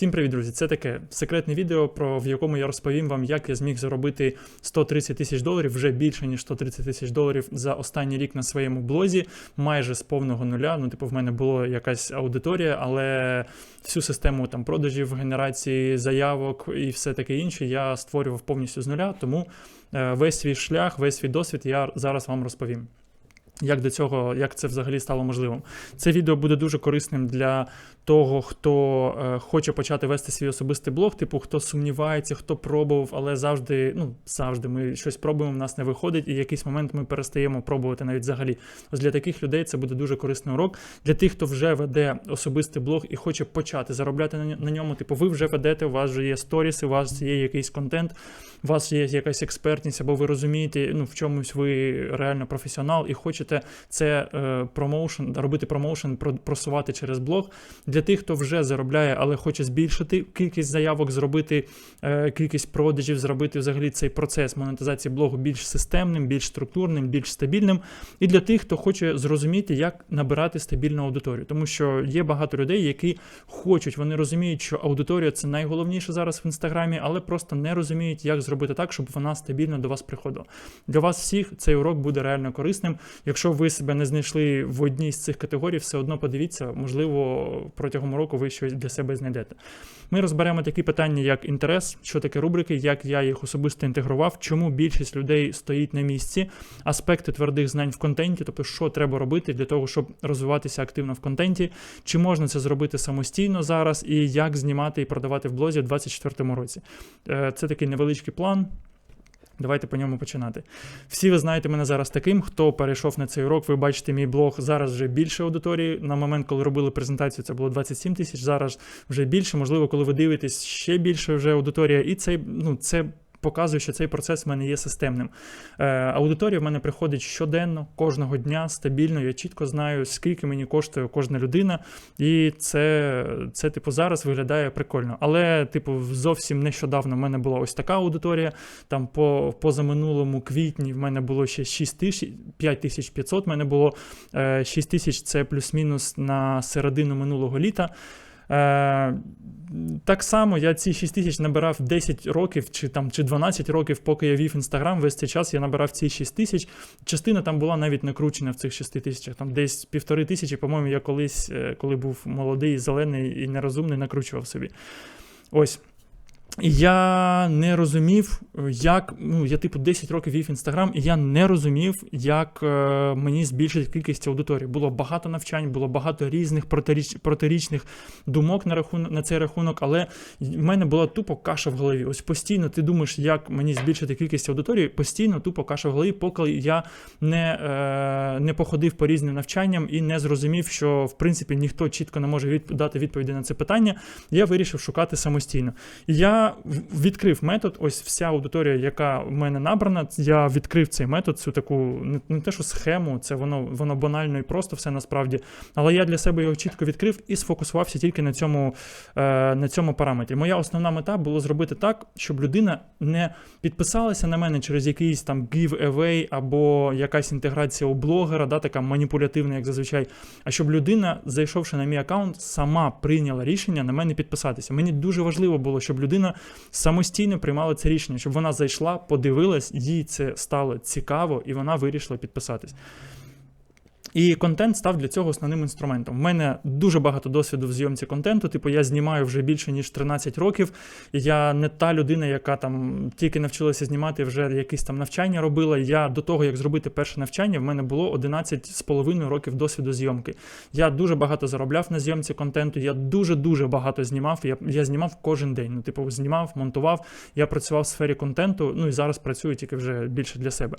Всім привіт, друзі! Це таке секретне відео, про в якому я розповім вам, як я зміг заробити 130 тисяч доларів, вже більше ніж 130 тисяч доларів за останній рік на своєму блозі, майже з повного нуля. Ну, типу, в мене була якась аудиторія, але всю систему там продажів, генерації заявок і все таке інше я створював повністю з нуля. Тому е, весь свій шлях, весь свій досвід я зараз вам розповім. Як до цього, як це взагалі стало можливим? Це відео буде дуже корисним для того, хто е, хоче почати вести свій особистий блог, типу хто сумнівається, хто пробував, але завжди, ну завжди ми щось пробуємо, в нас не виходить, і в якийсь момент ми перестаємо пробувати навіть взагалі. Ось для таких людей це буде дуже корисний урок. Для тих, хто вже веде особистий блог і хоче почати заробляти на ньому. Типу, ви вже ведете, у вас вже є сторіси, у вас є якийсь контент, у вас є якась експертність, або ви розумієте, ну в чомусь ви реально професіонал і хочете це е, промоушен, робити промоушен, просувати через блог. Для тих, хто вже заробляє, але хоче збільшити кількість заявок, зробити е, кількість продажів, зробити взагалі цей процес монетизації блогу більш системним, більш структурним, більш стабільним. І для тих, хто хоче зрозуміти, як набирати стабільну аудиторію, тому що є багато людей, які хочуть, вони розуміють, що аудиторія це найголовніше зараз в інстаграмі, але просто не розуміють, як зробити так, щоб вона стабільно до вас приходила. Для вас всіх цей урок буде реально корисним. Якщо ви себе не знайшли в одній з цих категорій, все одно подивіться, можливо, протягом року ви щось для себе знайдете. Ми розберемо такі питання, як інтерес, що таке рубрики, як я їх особисто інтегрував, чому більшість людей стоїть на місці, аспекти твердих знань в контенті, тобто, що треба робити для того, щоб розвиватися активно в контенті, чи можна це зробити самостійно зараз, і як знімати і продавати в блозі в 2024 році. Е, це такий невеличкий план. Давайте по ньому починати. Всі ви знаєте мене зараз таким, хто перейшов на цей урок. Ви бачите мій блог зараз вже більше аудиторії. На момент, коли робили презентацію, це було 27 тисяч. Зараз вже більше. Можливо, коли ви дивитесь, ще більше вже аудиторія. І це, ну, це показує, що цей процес в мене є системним. Е, Аудиторія в мене приходить щоденно, кожного дня стабільно. Я чітко знаю, скільки мені коштує кожна людина, і це, це типу, зараз виглядає прикольно. Але, типу, зовсім нещодавно в мене була ось така аудиторія. Там по позаминулому квітні в мене було ще 6 тисяч, 5500, в мене було 6 е, тисяч це плюс-мінус на середину минулого літа. Е, так само я ці 6 тисяч набирав 10 років чи там чи 12 років, поки я вів інстаграм. Весь цей час я набирав ці 6 тисяч. Частина там була навіть накручена в цих 6 тисячах. Там десь півтори тисячі, по-моєму, я колись, е, коли був молодий, зелений і нерозумний, накручував собі. Ось. Я не розумів, як ну я типу 10 років вів інстаграм, і я не розумів, як е, мені збільшити кількість аудиторії. Було багато навчань, було багато різних протиріч, протирічних думок на рахунок на цей рахунок, але в мене була тупо каша в голові. Ось постійно ти думаєш, як мені збільшити кількість аудиторії, постійно тупо каша в голові, поки я не е, не походив по різним навчанням і не зрозумів, що в принципі ніхто чітко не може від, дати відповіді на це питання. Я вирішив шукати самостійно. І я відкрив метод. Ось вся аудиторія, яка в мене набрана, я відкрив цей метод, цю таку не, те, що схему, це воно воно банально і просто все насправді. Але я для себе його чітко відкрив і сфокусувався тільки на цьому е, на цьому параметрі. Моя основна мета було зробити так, щоб людина не підписалася на мене через якийсь там giveaway або якась інтеграція у блогера, да, така маніпулятивна, як зазвичай. А щоб людина, зайшовши на мій аккаунт, сама прийняла рішення на мене підписатися. Мені дуже важливо було, щоб людина самостійно приймала це рішення, щоб вона зайшла, подивилась, їй це стало цікаво, і вона вирішила підписатись. І контент став для цього основним інструментом. У мене дуже багато досвіду в зйомці контенту. Типу, я знімаю вже більше ніж 13 років. Я не та людина, яка там тільки навчилася знімати, вже якісь там навчання робила. Я до того, як зробити перше навчання, в мене було 11 з половиною років досвіду зйомки. Я дуже багато заробляв на зйомці контенту. Я дуже-дуже багато знімав. Я я знімав кожен день. Ну, типу, знімав, монтував. Я працював в сфері контенту. Ну і зараз працюю тільки вже більше для себе.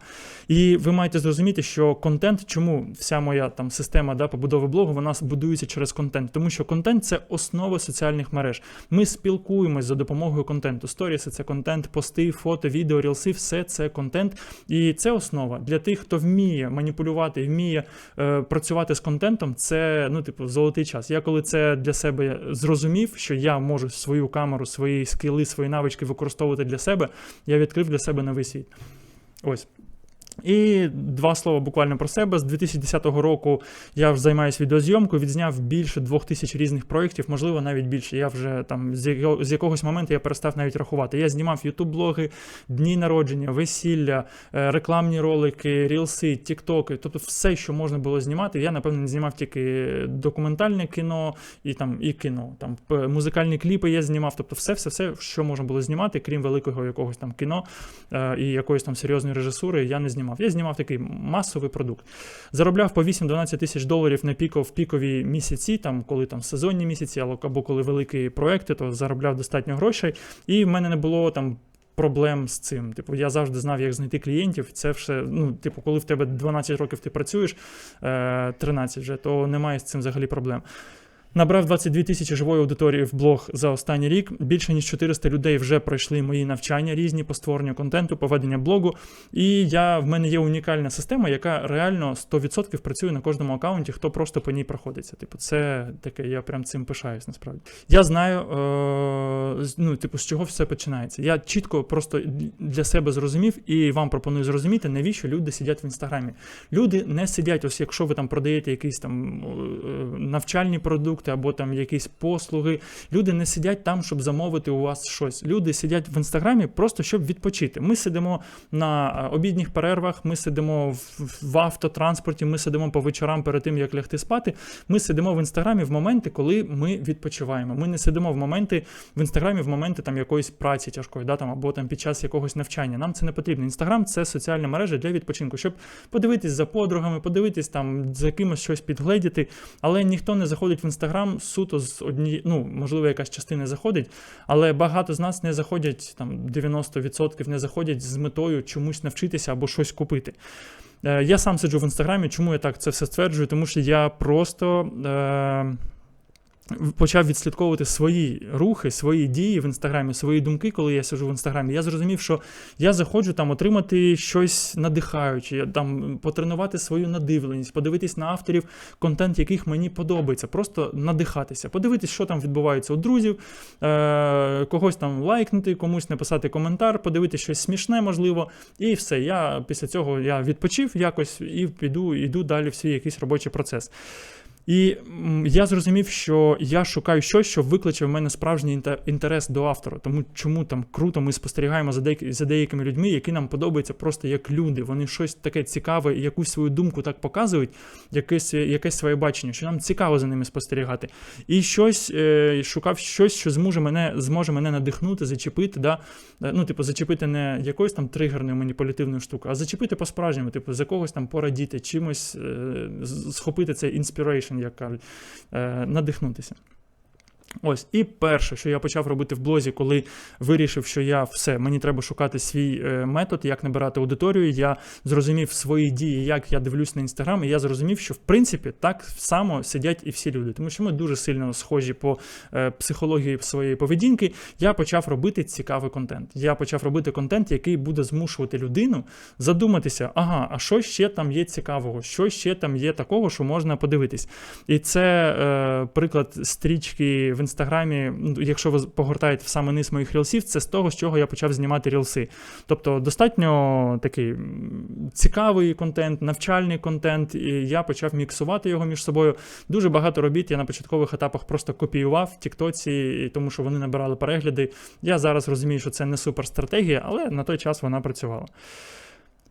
І ви маєте зрозуміти, що контент, чому вся моя там система да, побудови блогу, вона будується через контент, тому що контент це основа соціальних мереж. Ми спілкуємось за допомогою контенту. Сторіси це контент, пости, фото, відео, рілси, все це контент. І це основа для тих, хто вміє маніпулювати, вміє е, працювати з контентом. Це ну, типу, золотий час. Я коли це для себе зрозумів, що я можу свою камеру, свої скіли, свої навички використовувати для себе. Я відкрив для себе новий світ. Ось. І два слова буквально про себе. З 2010 року я вже займаюся відеозйомкою, відзняв більше двох тисяч різних проєктів, можливо, навіть більше. Я вже там з, якогось моменту я перестав навіть рахувати. Я знімав ютуб-блоги, дні народження, весілля, е, рекламні ролики, рілси, тіктоки, тобто все, що можна було знімати. Я, напевно, не знімав тільки документальне кіно і там і кіно. Там музикальні кліпи я знімав, тобто все, все, все, що можна було знімати, крім великого якогось там кіно е, і якоїсь там серйозної режисури, я не знімав. Я знімав такий масовий продукт. Заробляв по 8-12 тисяч доларів на піко, в пікові місяці, там, коли там сезонні місяці, або- коли великі проекти, то заробляв достатньо грошей. І в мене не було там. Проблем з цим. Типу, я завжди знав, як знайти клієнтів. Це все, ну, типу, коли в тебе 12 років ти працюєш, е, 13 вже, то немає з цим взагалі проблем. Набрав 22 тисячі живої аудиторії в блог за останній рік. Більше ніж 400 людей вже пройшли мої навчання різні по створенню контенту, по веденню блогу. І я, в мене є унікальна система, яка реально 100% працює на кожному аккаунті, хто просто по ній проходиться. Типу, це таке, я прям цим пишаюсь насправді. Я знаю, е, ну, типу, з чого все починається. Я чітко просто для себе зрозумів і вам пропоную зрозуміти, навіщо люди сидять в інстаграмі. Люди не сидять, ось якщо ви там продаєте якісь там е, навчальні продукти або там якісь послуги. Люди не сидять там, щоб замовити у вас щось. Люди сидять в інстаграмі просто щоб відпочити. Ми сидимо на е, обідніх перервах, ми сидимо в автотранспорті, ми сидимо по вечорам перед тим, як лягти спати. Ми сидимо в інстаграмі в моменти, коли ми відпочиваємо. Ми не сидимо в моменти в інстаграмі в моменти там якоїсь праці тяжкої, да, там, або там під час якогось навчання. Нам це не потрібно. Інстаграм це соціальна мережа для відпочинку, щоб подивитись за подругами, подивитись там за кимось щось підгледіти. Але ніхто не заходить в інстаграм суто з однієї, ну можливо, якась частина заходить, але багато з нас не заходять там 90% не заходять з метою чомусь навчитися або щось купити. Е, Я сам сиджу в інстаграмі. Чому я так це все стверджую? Тому що я просто. Е- Почав відслідковувати свої рухи, свої дії в інстаграмі, свої думки, коли я сижу в інстаграмі. Я зрозумів, що я заходжу там отримати щось надихаюче, там потренувати свою надивленість, подивитись на авторів, контент, яких мені подобається, просто надихатися, подивитись, що там відбувається у друзів, е- когось там лайкнути, комусь написати коментар, подивитись щось смішне, можливо, і все. Я після цього я відпочив якось і піду, іду далі в свій якийсь робочий процес. І я зрозумів, що я шукаю щось, що викличе в мене справжній інте- інтерес до автора. Тому чому там круто ми спостерігаємо за, деякі, за деякими людьми, які нам подобаються просто як люди. Вони щось таке цікаве, якусь свою думку так показують, якесь, якесь своє бачення, що нам цікаво за ними спостерігати. І щось е, шукав щось, що зможе мене, зможе мене надихнути, зачепити. Да? Е, Ну, типу, зачепити не якоюсь там тригерною маніпулятивною штукою, а зачепити по-справжньому, типу, за когось там порадіти, чимось е, схопити цей inspiration, як кажуть, е, надихнутися. Ось, і перше, що я почав робити в блозі, коли вирішив, що я все, мені треба шукати свій е, метод, як набирати аудиторію. Я зрозумів свої дії, як я дивлюсь на інстаграм, і я зрозумів, що в принципі так само сидять і всі люди, тому що ми дуже сильно схожі по е, психології своєї поведінки. Я почав робити цікавий контент. Я почав робити контент, який буде змушувати людину задуматися, ага, а що ще там є цікавого, що ще там є такого, що можна подивитись. І це е, приклад стрічки в інстаграмі. ну, Якщо ви погортаєте в саме низ моїх рілсів, це з того, з чого я почав знімати рілси. Тобто достатньо такий цікавий контент, навчальний контент, і я почав міксувати його між собою. Дуже багато робіт я на початкових етапах просто копіював в Тіктоці, тому що вони набирали перегляди. Я зараз розумію, що це не супер стратегія, але на той час вона працювала.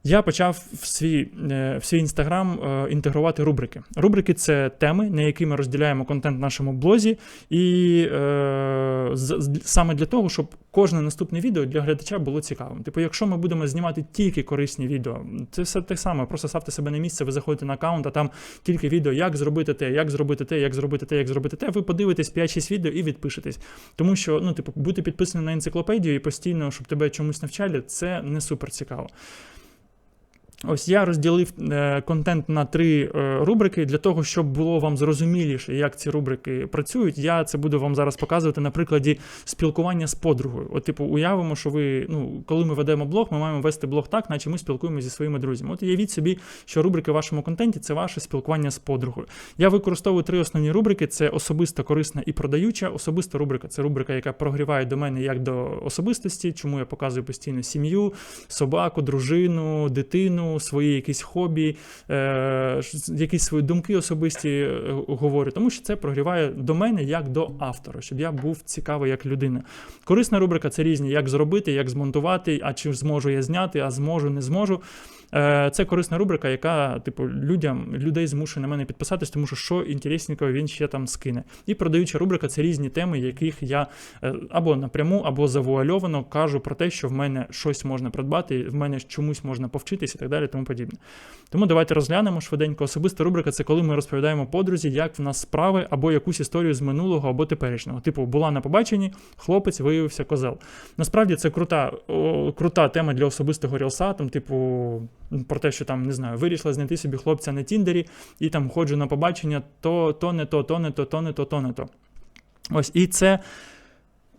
Я почав в свій е, в свій інстаграм е, інтегрувати рубрики. Рубрики це теми, на які ми розділяємо контент в нашому блозі, і е, з, саме для того, щоб кожне наступне відео для глядача було цікавим. Типу, якщо ми будемо знімати тільки корисні відео, це все те саме. Просто ставте себе на місце, ви заходите на аккаунт, а там тільки відео, як зробити те, як зробити те, як зробити те, як зробити те. Ви подивитесь 5-6 відео і відпишетесь. Тому що, ну, типу, бути підписаним на енциклопедію і постійно, щоб тебе чомусь навчали, це не супер цікаво. Ось я розділив е, контент на три е, рубрики для того, щоб було вам зрозуміліше, як ці рубрики працюють. Я це буду вам зараз показувати на прикладі спілкування з подругою. От, типу, уявимо, що ви, ну, коли ми ведемо блог, ми маємо вести блог так, наче ми спілкуємося зі своїми друзями. От уявіть собі, що рубрики в вашому контенті це ваше спілкування з подругою. Я використовую три основні рубрики: це особиста, корисна і продаюча. Особиста рубрика це рубрика, яка прогріває до мене як до особистості, чому я показую постійно сім'ю, собаку, дружину, дитину. Свої якісь хобі, е, якісь свої думки особисті е, говорю, тому що це прогріває до мене як до автора, щоб я був цікавий як людина. Корисна рубрика це різні, як зробити, як змонтувати, а чи зможу я зняти, а зможу, не зможу. Е, Це корисна рубрика, яка, типу, людям, людей змушує на мене підписатись, тому що що інтересненького він ще там скине. І продаюча рубрика це різні теми, яких я е, або напряму, або завуальовано кажу про те, що в мене щось можна придбати, в мене чомусь можна повчитися і так далі, тому подібне. Тому давайте розглянемо швиденько. Особиста рубрика це коли ми розповідаємо подрузі, як в нас справи, або якусь історію з минулого або теперішнього. Типу, була на побаченні, хлопець виявився козел. Насправді це крута, о, крута тема для особистого рілса, там, типу, про те, що там не знаю, вирішила знайти собі хлопця на Тіндері, і там ходжу на побачення, то, то не то, то не то, то не то, то не то. Ось, і це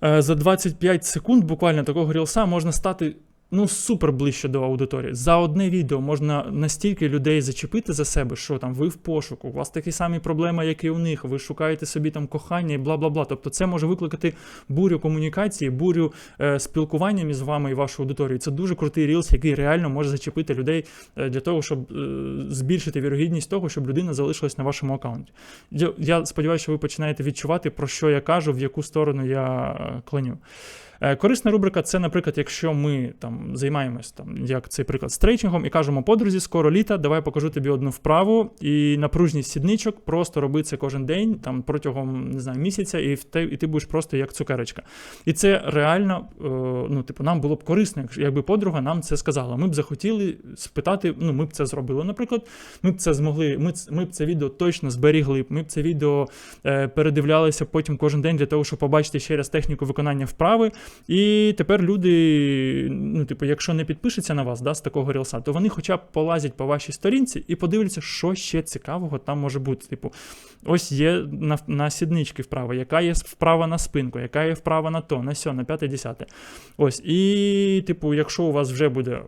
е, за 25 секунд буквально такого рілса можна стати. Ну, супер ближче до аудиторії. За одне відео можна настільки людей зачепити за себе, що там ви в пошуку, у вас такі самі проблеми, як і у них. Ви шукаєте собі там кохання і бла бла бла. Тобто, це може викликати бурю комунікації, бурю е, спілкування між вами і вашою аудиторією. Це дуже крутий рілс, який реально може зачепити людей е, для того, щоб е, збільшити вірогідність того, щоб людина залишилась на вашому аккаунті. Я, сподіваюся, що ви починаєте відчувати, про що я кажу, в яку сторону я е, клоню. Е, Корисна рубрика це, наприклад, якщо ми там займаємось, там, як цей приклад, стрейчингом, і кажемо, подрузі, скоро літа, давай покажу тобі одну вправу, і напружність сідничок, просто роби це кожен день, там протягом не знаю, місяця, і, в те, і ти будеш просто як цукерочка. І це реально, е, ну, типу, нам було б корисно, якби подруга нам це сказала. Ми б захотіли спитати, ну, ми б це зробили, наприклад, ми б це змогли, ми, ми б це відео точно зберігли, ми б це відео е, передивлялися потім кожен день для того, щоб побачити ще раз техніку виконання вправи. І тепер люди, ну, типу, якщо не підпишуться на вас да, з такого рілса, то вони хоча б полазять по вашій сторінці і подивляться, що ще цікавого там може бути. Типу, ось є на, на сіднички вправа, яка є вправа на спинку, яка є вправа на то, на сьо, на п'яте, десяте. Ось, і, типу, якщо у вас вже буде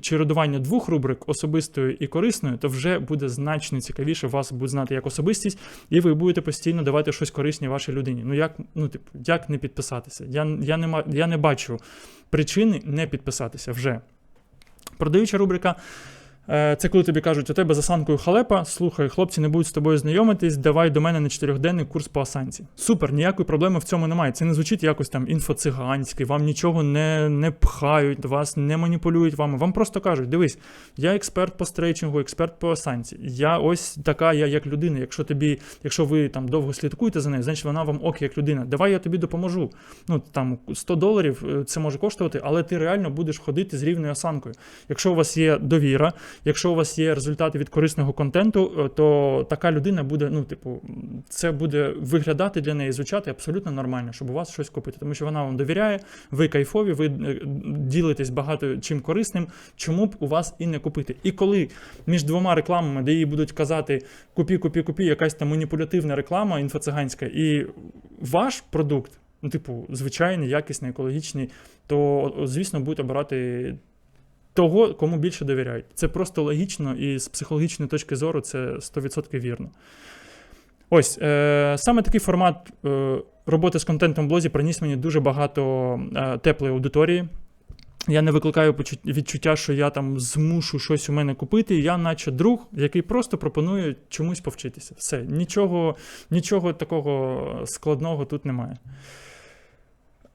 чередування двох рубрик особистою і корисною, то вже буде значно цікавіше вас будуть знати як особистість, і ви будете постійно давати щось корисне вашій людині. Ну як, ну, типу, як не підписатися? Я, я, не, я не бачу причини не підписатися вже. Продаюча рубрика. Е, Це коли тобі кажуть, у тебе за санкою халепа, слухай, хлопці не будуть з тобою знайомитись, давай до мене на чотирьохденний курс по осанці. Супер, ніякої проблеми в цьому немає. Це не звучить якось там інфоциганськи, вам нічого не, не пхають, вас не маніпулюють вами. Вам просто кажуть: дивись, я експерт по стрейчингу, експерт по осанці. Я ось така, я як людина. Якщо тобі, якщо ви там довго слідкуєте за нею, значить вона вам ок як людина. Давай я тобі допоможу. Ну там 100 доларів е, це може коштувати, але ти реально будеш ходити з рівною осанкою. Якщо у вас є довіра, якщо у вас є результати від корисного контенту, е, то така людина буде, ну, типу, це буде виглядати для неї, звучати абсолютно нормально, щоб у вас щось купити. Тому що вона вам довіряє, ви кайфові, ви е, ділитесь багато чим корисним, чому б у вас і не купити. І коли між двома рекламами, де їй будуть казати купі, купі, купі, якась там маніпулятивна реклама інфоциганська, і ваш продукт, ну, типу, звичайний, якісний, екологічний, то, звісно, будуть обирати того, кому більше довіряють. Це просто логічно і з психологічної точки зору це 100% вірно. Ось е, саме такий формат е, роботи з контентом в блозі приніс мені дуже багато е, теплої аудиторії. Я не викликаю відчуття, що я там змушу щось у мене купити. Я, наче друг, який просто пропонує чомусь повчитися. Все, нічого, нічого такого складного тут немає.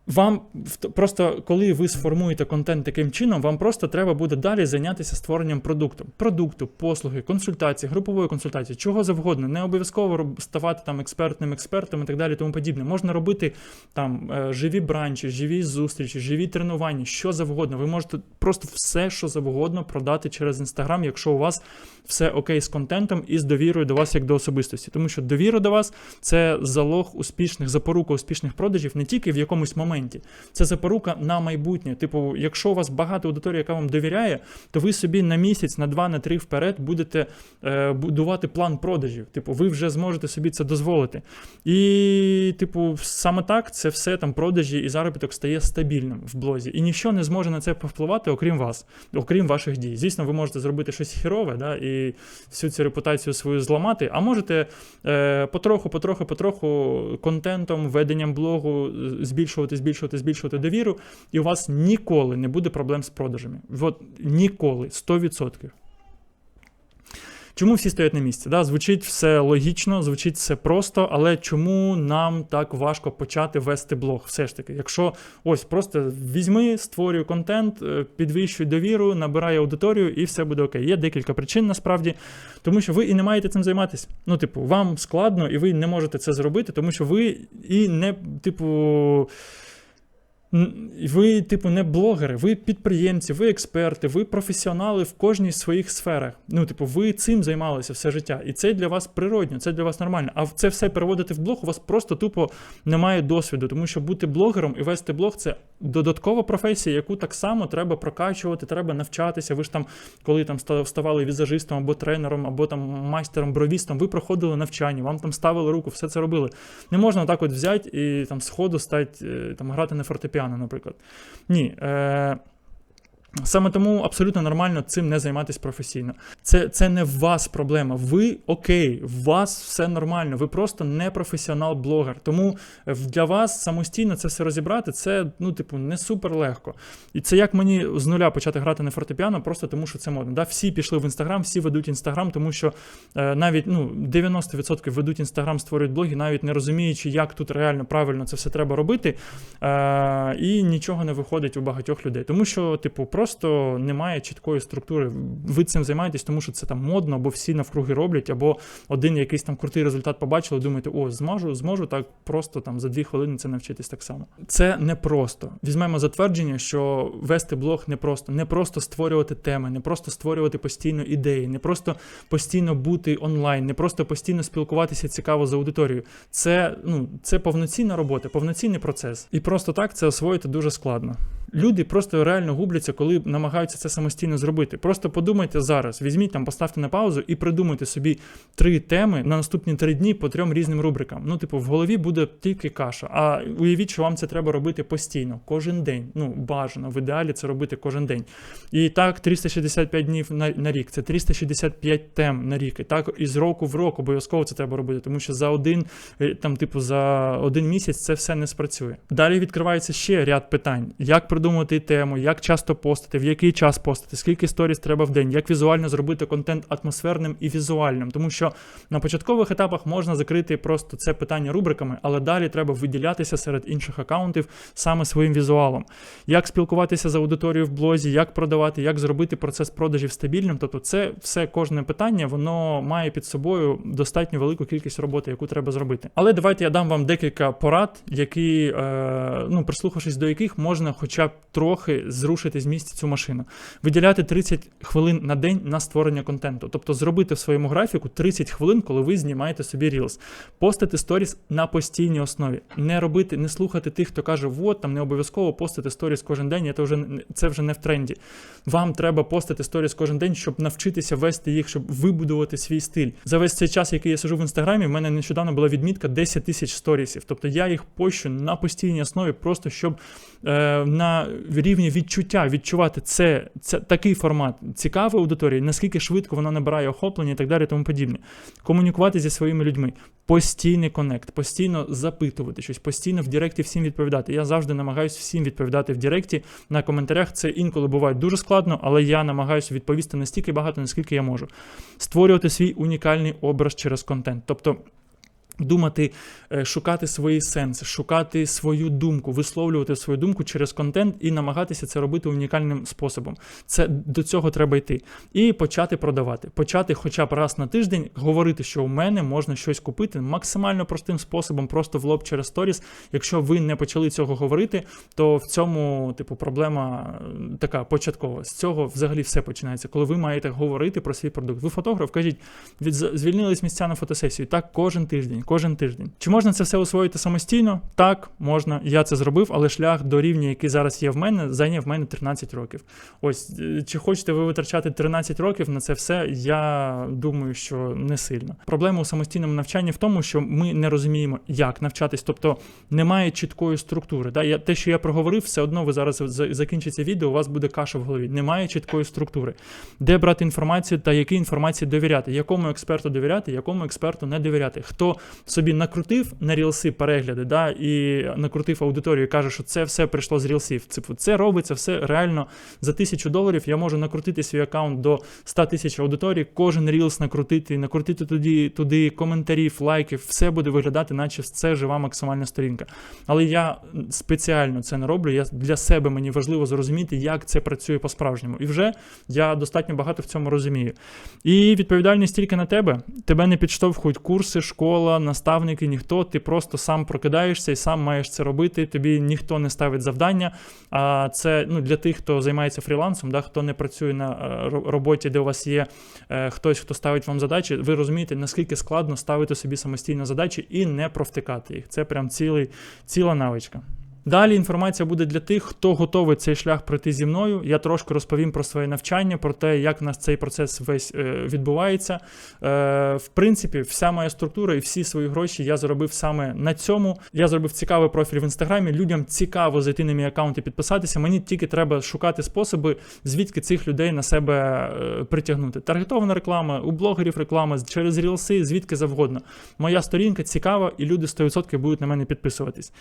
Вам просто коли ви сформуєте контент таким чином, вам просто треба буде далі зайнятися створенням продукту. Продукту, послуги, консультації, групової консультації, чого завгодно. Не обов'язково ставати там експертним експертом і так далі, тому подібне. Можна робити там е, живі бранчі, живі зустрічі, живі тренування, що завгодно. Ви можете просто все, що завгодно продати через інстаграм, якщо у вас все окей з контентом і з довірою до вас як до особистості. Тому що довіра до вас це залог успішних, запорука успішних продажів не тільки в якомусь моменті. Це запорука на майбутнє. Типу, якщо у вас багато аудиторії, яка вам довіряє, то ви собі на місяць, на два, на три вперед будете е, будувати план продажів. Типу, ви вже зможете собі це дозволити. І, типу, саме так це все там продажі і заробіток стає стабільним в блозі. І ніщо не зможе на це повпливати, окрім вас, окрім ваших дій. Звісно, ви можете зробити щось хірове, да, і всю цю репутацію свою зламати, а можете е, потроху, потроху, потроху контентом, веденням блогу збільшувати, збільшувати, збільшувати довіру, і у вас ніколи не буде проблем з продажами. От ніколи, 100%. Чому всі стоять на місці? Да, звучить все логічно, звучить все просто, але чому нам так важко почати вести блог? Все ж таки, якщо ось просто візьми, створюй контент, е, підвищуй довіру, набирай аудиторію і все буде окей. Є декілька причин насправді, тому що ви і не маєте цим займатися. Ну, типу, вам складно, і ви не можете це зробити, тому що ви і не, типу. Ви, типу, не блогери, ви підприємці, ви експерти, ви професіонали в кожній з своїх сферах. Ну, типу, ви цим займалися все життя. І це для вас природньо, це для вас нормально. А це все переводити в блог, у вас просто тупо немає досвіду, тому що бути блогером і вести блог це додаткова професія, яку так само треба прокачувати, треба навчатися. Ви ж там, коли там ставали візажистом або тренером, або там майстером бровістом, ви проходили навчання, вам там ставили руку, все це робили. Не можна так от взяти і там сходу стати е, там грати на фортепіано, наприклад. Ні. Е- Саме тому абсолютно нормально цим не займатися професійно. Це, це не в вас проблема. Ви окей, в вас все нормально. Ви просто не професіонал-блогер. Тому е, для вас самостійно це все розібрати, це ну, типу, не супер легко. І це як мені з нуля почати грати на фортепіано, просто тому що це модно. Да? Всі пішли в інстаграм, всі ведуть інстаграм, тому що е, навіть ну, 90% ведуть інстаграм, створюють блоги, навіть не розуміючи, як тут реально правильно це все треба робити. Е, і нічого не виходить у багатьох людей. Тому що, типу, просто немає чіткої структури. Ви цим займаєтесь, тому що це там модно, або всі навкруги роблять, або один якийсь там крутий результат побачили, думаєте, о, зможу, зможу так просто там за дві хвилини це навчитись так само. Це не просто. Візьмемо затвердження, що вести блог не просто, не просто створювати теми, не просто створювати постійно ідеї, не просто постійно бути онлайн, не просто постійно спілкуватися цікаво з аудиторією. Це ну це повноцінна робота, повноцінний процес. І просто так це освоїти дуже складно. Люди просто реально губляться, коли намагаються це самостійно зробити. Просто подумайте зараз, візьміть там, поставте на паузу і придумайте собі три теми на наступні три дні по трьом різним рубрикам. Ну, типу, в голові буде тільки каша. А уявіть, що вам це треба робити постійно, кожен день. Ну, бажано, в ідеалі це робити кожен день. І так, 365 днів на, на рік, це 365 тем на рік. І так із року в рок обов'язково це треба робити, тому що за один, е, там, типу, за один місяць це все не спрацює. Далі відкривається ще ряд питань: як придумати тему, як часто постити, в який час постити, скільки сторіс треба в день, як візуально зробити контент атмосферним і візуальним. Тому що на початкових етапах можна закрити просто це питання рубриками, але далі треба виділятися серед інших акаунтів саме своїм візуалом. Як спілкуватися з аудиторією в блозі, як продавати, як зробити процес продажів стабільним. Тобто, це все кожне питання, воно має під собою достатньо велику кількість роботи, яку треба зробити. Але давайте я дам вам декілька порад, які, е, ну, прислухавшись до яких можна хоча б трохи зрушити з місця цю машину. Виділяти 30 хвилин на день на створення контенту. Тобто зробити в своєму графіку 30 хвилин, коли ви знімаєте собі Reels. Постити сторіс на постійній основі. Не робити, не слухати тих, хто каже, от там не обов'язково постити сторіс кожен день, це вже, це вже не в тренді. Вам треба постити сторіс кожен день, щоб навчитися вести їх, щоб вибудувати свій стиль. За весь цей час, який я сижу в інстаграмі, в мене нещодавно була відмітка 10 тисяч сторісів. Тобто я їх пощу на постійній основі, просто щоб е, на рівні відчуття відчувати це, це такий формат цікавий аудиторії, наскільки швидко вона набирає охоплення і так далі, тому подібне. Комунікувати зі своїми людьми, постійний коннект, постійно запитувати щось, постійно в Директі всім відповідати. Я завжди намагаюся всім відповідати в Директі на коментарях. Це інколи буває дуже складно, але я намагаюся відповісти настільки багато, наскільки я можу. Створювати свій унікальний образ через контент. Тобто. Думати, е, шукати свої сенси, шукати свою думку, висловлювати свою думку через контент і намагатися це робити унікальним способом. Це до цього треба йти. І почати продавати. Почати хоча б раз на тиждень говорити, що у мене можна щось купити максимально простим способом, просто в лоб через сторіс. Якщо ви не почали цього говорити, то в цьому, типу, проблема е, така початкова. З цього взагалі все починається. Коли ви маєте говорити про свій продукт. Ви фотограф, кажіть, від звільнились місця на фотосесію. Так, кожен тиждень, кожен тиждень. Чи можна це все освоїти самостійно? Так, можна. Я це зробив, але шлях до рівня, який зараз є в мене, зайняв в мене 13 років. Ось е, чи хочете ви витрачати 13 років на це все? Я думаю, що не сильно. Проблема у самостійному навчанні в тому, що ми не розуміємо, як навчатись, тобто немає чіткої структури. Да? Я, те, що я проговорив, все одно ви зараз закінчиться відео, у вас буде каша в голові. Немає чіткої структури. Де брати інформацію та якій інформації довіряти, якому експерту довіряти, якому експерту не довіряти, хто собі накрутив на рілси перегляди, да, і накрутив аудиторію, і каже, що це все прийшло з рілсів. Типу, це робиться все реально за тисячу доларів. Я можу накрутити свій аккаунт до 100 тисяч аудиторій, кожен рілс накрутити, накрутити туди, туди коментарів, лайків, все буде виглядати, наче це жива максимальна сторінка. Але я спеціально це не роблю. Я для себе мені важливо зрозуміти, як це працює по-справжньому. І вже я достатньо багато в цьому розумію. І відповідальність тільки на тебе. Тебе не підштовхують курси, школа, наставники, ніхто. Ти просто сам прокидаєшся і сам маєш це робити. Тобі ніхто не ставить завдання. А це ну, для тих, хто займається фрілансом, да, хто не працює на е, роботі, де у вас є е, хтось, хто ставить вам задачі. Ви розумієте, наскільки складно ставити собі самостійно задачі і не провтикати їх. Це прям цілий, ціла навичка. Далі інформація буде для тих, хто готовий цей шлях пройти зі мною. Я трошки розповім про своє навчання, про те, як у нас цей процес весь е, відбувається. Е, в принципі, вся моя структура і всі свої гроші я заробив саме на цьому. Я зробив цікавий профіль в інстаграмі. Людям цікаво зайти на мій аккаунт і підписатися. Мені тільки треба шукати способи, звідки цих людей на себе е, притягнути. Таргетована реклама, у блогерів реклама, через рілси, звідки завгодно. Моя сторінка цікава, і люди 100% будуть на мене підписуватись.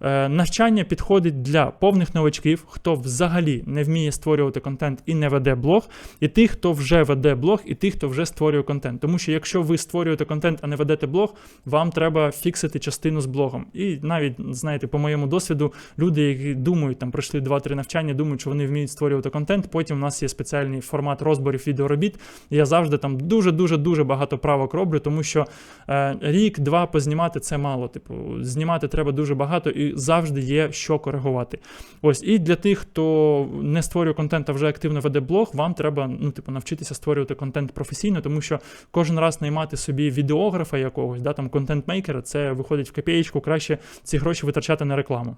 Е, Навчання підходить для повних новачків, хто взагалі не вміє створювати контент і не веде блог, і тих, хто вже веде блог, і тих, хто вже створює контент. Тому що якщо ви створюєте контент, а не ведете блог, вам треба фіксити частину з блогом. І навіть, знаєте, по моєму досвіду, люди, які думають, там пройшли 2-3 навчання, думають, що вони вміють створювати контент. Потім у нас є спеціальний формат розборів відеоробіт. Я завжди там дуже дуже дуже багато правок роблю, тому що е, рік-два познімати це мало. Типу, знімати треба дуже багато і завжди є що коригувати. Ось і для тих, хто не створює контент, а вже активно веде блог, вам треба ну, типу, навчитися створювати контент професійно, тому що кожен раз наймати собі відеографа якогось, да, там контент-мейкера, це виходить в копієчку, краще ці гроші витрачати на рекламу.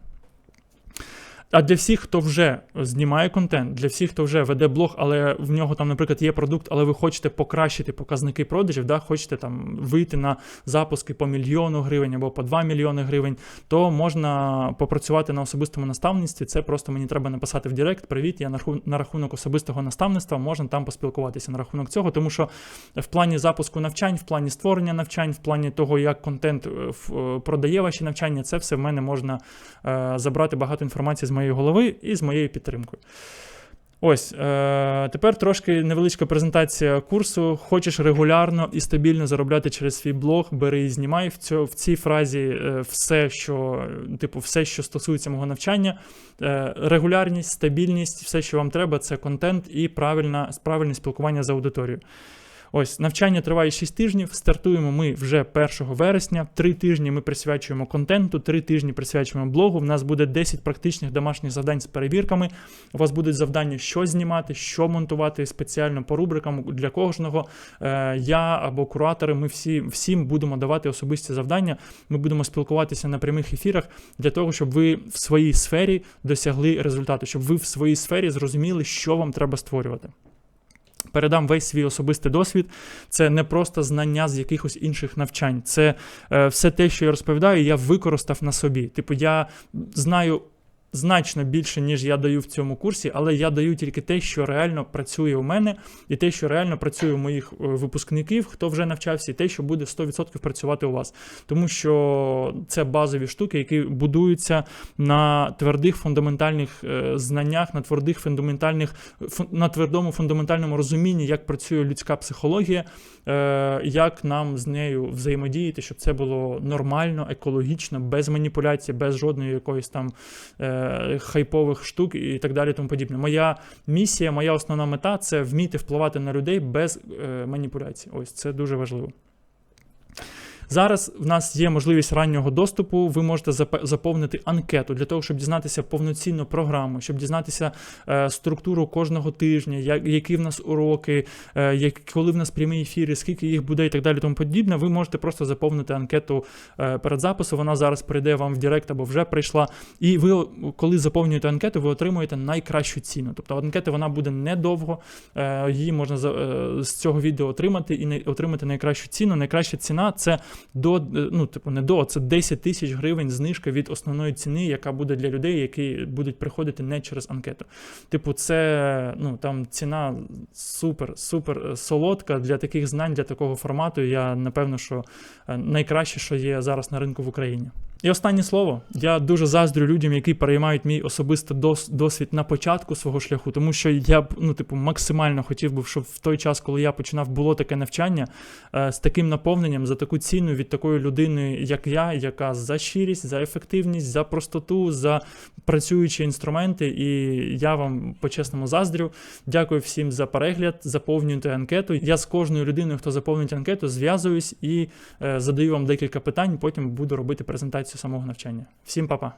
А для всіх, хто вже знімає контент, для всіх, хто вже веде блог, але в нього там, наприклад, є продукт, але ви хочете покращити показники продажів, да, хочете там вийти на запуски по мільйону гривень або по 2 мільйони гривень, то можна попрацювати на особистому наставництві. Це просто мені треба написати в Директ. Привіт, я на рахунок особистого наставництва, можна там поспілкуватися на рахунок цього, тому що в плані запуску навчань, в плані створення навчань, в плані того, як контент е, е, продає ваші навчання, це все в мене можна е, забрати багато інформації з моєї голови і з моєю підтримкою. Ось е, тепер трошки невеличка презентація курсу. Хочеш регулярно і стабільно заробляти через свій блог, бери і знімай. В, цьо, в цій фразі е, все, що типу, все, що стосується мого навчання. Е, регулярність, стабільність, все, що вам треба, це контент і правильне спілкування з аудиторією. Ось навчання триває 6 тижнів. Стартуємо ми вже 1 вересня. Три тижні ми присвячуємо контенту, три тижні присвячуємо блогу. В нас буде 10 практичних домашніх завдань з перевірками. У вас будуть завдання, що знімати, що монтувати спеціально по рубрикам для кожного. Е, я або куратори. Ми всі всім будемо давати особисті завдання. Ми будемо спілкуватися на прямих ефірах для того, щоб ви в своїй сфері досягли результату, щоб ви в своїй сфері зрозуміли, що вам треба створювати. Передам весь свій особистий досвід. Це не просто знання з якихось інших навчань. Це е, все те, що я розповідаю, я використав на собі. Типу, я знаю значно більше, ніж я даю в цьому курсі, але я даю тільки те, що реально працює у мене, і те, що реально працює у моїх е, випускників, хто вже навчався, і те, що буде 100% працювати у вас. Тому що це базові штуки, які будуються на твердих фундаментальних е, знаннях, на твердих фундаментальних фун- на твердому фундаментальному розумінні, як працює людська психологія, як нам з нею взаємодіяти, щоб це було нормально, екологічно, без маніпуляцій, без жодної якоїсь там е, хайпових штук і так далі. Тому подібне. Моя місія, моя основна мета це вміти впливати на людей без е, маніпуляцій. Ось це дуже важливо. Зараз в нас є можливість раннього доступу. Ви можете зап- заповнити анкету для того, щоб дізнатися повноцінну програму, щоб дізнатися е, структуру кожного тижня, як, які в нас уроки, е, коли в нас прямі ефіри, скільки їх буде і так далі. Тому подібне. Ви можете просто заповнити анкету е, перед записом. Вона зараз прийде вам в Директ або вже прийшла. І ви, коли заповнюєте анкету, ви отримуєте найкращу ціну. Тобто анкета вона буде недовго, її можна з цього відео отримати і не- отримати найкращу ціну. Найкраща ціна це до е, ну, типу, не до, це 10 тисяч гривень знижка від основної ціни, яка буде для людей, які будуть приходити не через анкету. Типу, це ну там ціна супер, супер е, солодка для таких знань, для такого формату. Я напевно, що е, найкраще, що є зараз на ринку в Україні. І останнє слово. Я дуже заздрю людям, які переймають мій особистий дос- досвід на початку свого шляху, тому що я б ну, типу, максимально хотів би, щоб в той час, коли я починав, було таке навчання е, з таким наповненням за таку ціну від такої людини, як я, яка за щирість, за ефективність, за простоту, за працюючі інструменти. І я вам по-чесному заздрю. Дякую всім за перегляд. Заповнюйте анкету. Я з кожною людиною, хто заповнить анкету, зв'язуюсь і е, задаю вам декілька питань. Потім буду робити презентацію самого навчання. Всім па-па!